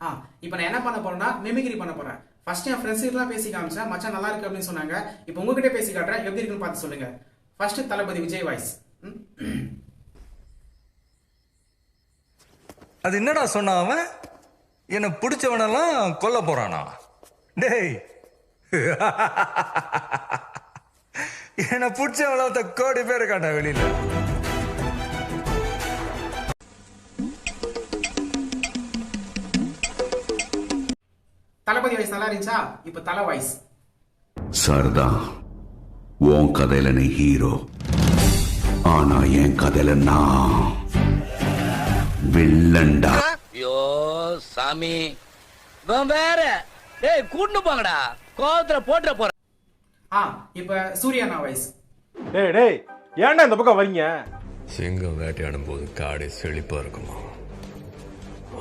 ஆ இப்போ நான் என்ன பண்ண போறேன்னா மெமிகிரி பண்ண போறேன். ஃபர்ஸ்ட் என் ஃப்ரெண்ட்ஸ் கிட்டலாம் பேசி காமிச்சேன். மச்சான் நல்லா இருக்கு அப்படின்னு சொன்னாங்க. இப்போ உங்ககிட்ட பேசி காட்டுறேன். எப்படி இருக்குன்னு பார்த்து சொல்லுங்க. ஃபர்ஸ்ட் தளபதி விஜய் வாய்ஸ் அது என்னடா சொன்ன அவன்? என்னை பிடிச்சவனெல்லாம் கொல்ல போறானா? டேய். என்னை பிடிச்சவனத்தை கோடி பேர் இருக்காண்டா வெளியில. தளபதி வாய்ஸ் நல்லா இருந்துச்சா? இப்போ தலை வாய்ஸ். சரதா உன் கதையில நீ ஹீரோ. ஆனா என் கதையில நான் வில்லன்டா. ஐயோ சாமி. வேற. டேய் கூட்டு போங்கடா. கோவத்துல போட்டுற போற. ஆ இப்போ சூர்யானா வாய்ஸ். டேய் டேய் ஏன்டா இந்த பக்கம் வரீங்க? சிங்கம் வேட்டையாடும் போது காடே செழிப்பா இருக்குமா?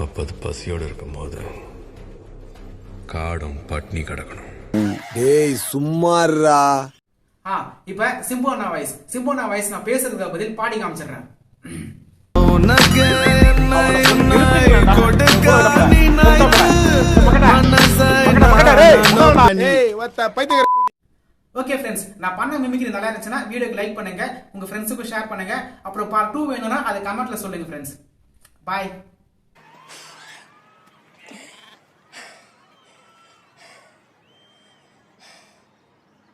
அப்பது பசியோடு இருக்கும்போது காடும் பட்னி கிடக்கணும். டேய் சும்மாறா ஆ இப்போ சிம்பு அண்ணா வாய்ஸ். சிம்பு அண்ணா வாய்ஸ் நான் பேசுறதுக்கு பதில் பாடி காமிச்சிடுறேன். ஓகே ஃப்ரெண்ட்ஸ் நான் பண்ண மிமிக்ரி நல்லா இருந்துச்சுன்னா வீடியோக்கு லைக் பண்ணுங்க. உங்க ஃப்ரெண்ட்ஸுக்கும் ஷேர் பண்ணுங்க. அப்புறம் பார்ட் டூ வேணும்னா அதை கமெண்ட்ல சொல்லுங்க ஃப்ரெண்ட்ஸ் பாய்